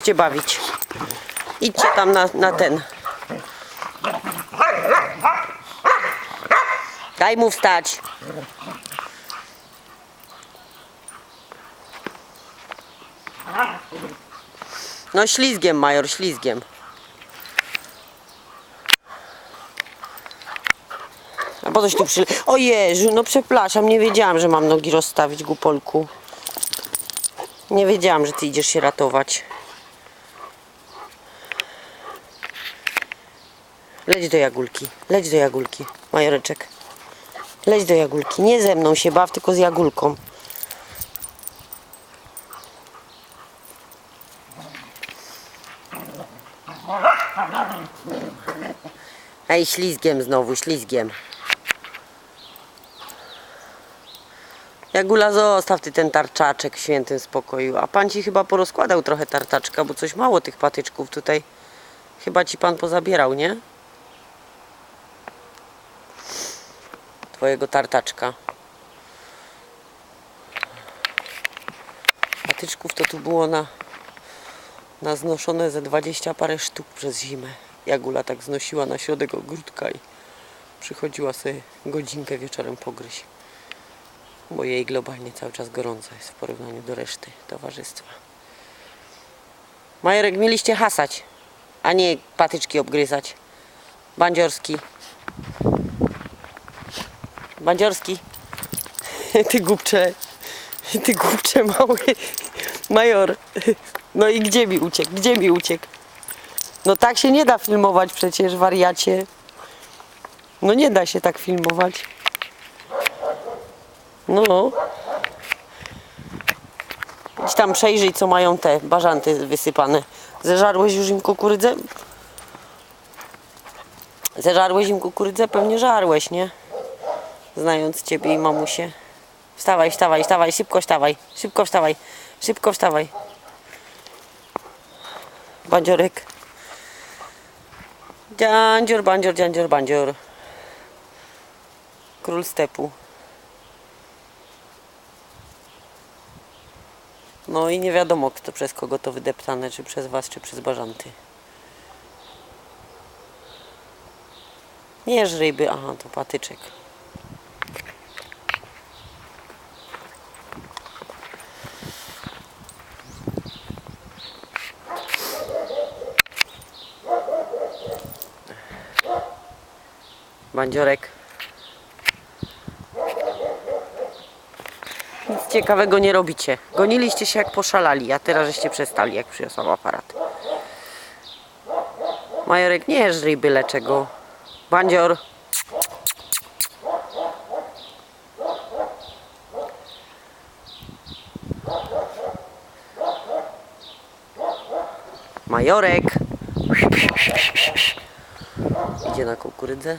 Idźcie bawić. Idźcie tam na, na ten. Daj mu wstać. No ślizgiem, major, ślizgiem. A po coś tu przy... O Jezu, no przepraszam, nie wiedziałam, że mam nogi rozstawić, głupolku. Nie wiedziałam, że ty idziesz się ratować. Leć do jagulki, leć do jagulki, majoreczek. Leć do jagulki, nie ze mną się baw, tylko z jagulką. Ej, ślizgiem znowu, ślizgiem. Jagula, zostaw ty ten tarczaczek w świętym spokoju. A pan ci chyba porozkładał trochę tarczaczka, bo coś mało tych patyczków tutaj. Chyba ci pan pozabierał, nie? Twojego tartaczka. Patyczków to tu było na, na znoszone ze 20 parę sztuk przez zimę. Jagula tak znosiła na środek ogródka i przychodziła sobie godzinkę wieczorem pogryźć bo jej globalnie cały czas gorąco jest w porównaniu do reszty towarzystwa. Majorek, mieliście hasać, a nie patyczki obgryzać. Bandziorski. Bandziorski. Ty głupcze. Ty głupcze mały. Major. No i gdzie mi uciekł? Gdzie mi uciekł? No tak się nie da filmować przecież, wariacie. No nie da się tak filmować. No. Idź tam przejrzyj, co mają te bażanty wysypane. Zeżarłeś już im kukurydzę? Zeżarłeś im kukurydzę? Pewnie żarłeś, nie? Znając ciebie i mamusię. Wstawaj, wstawaj, wstawaj, szybko wstawaj, szybko wstawaj, szybko wstawaj. Bandziorek. Dziandzior, bandzior, dziandzior, bandzior. Król stepu. No i nie wiadomo, kto przez kogo to wydeptane, czy przez was, czy przez bażanty. Nie ryby, aha, to patyczek. Bandziorek. Nic ciekawego nie robicie. Goniliście się jak poszalali, a teraz żeście przestali, jak przyniosłam aparat. Majorek, nie żryj byle czego. Bandzior. Majorek. Idzie na kukurydzę.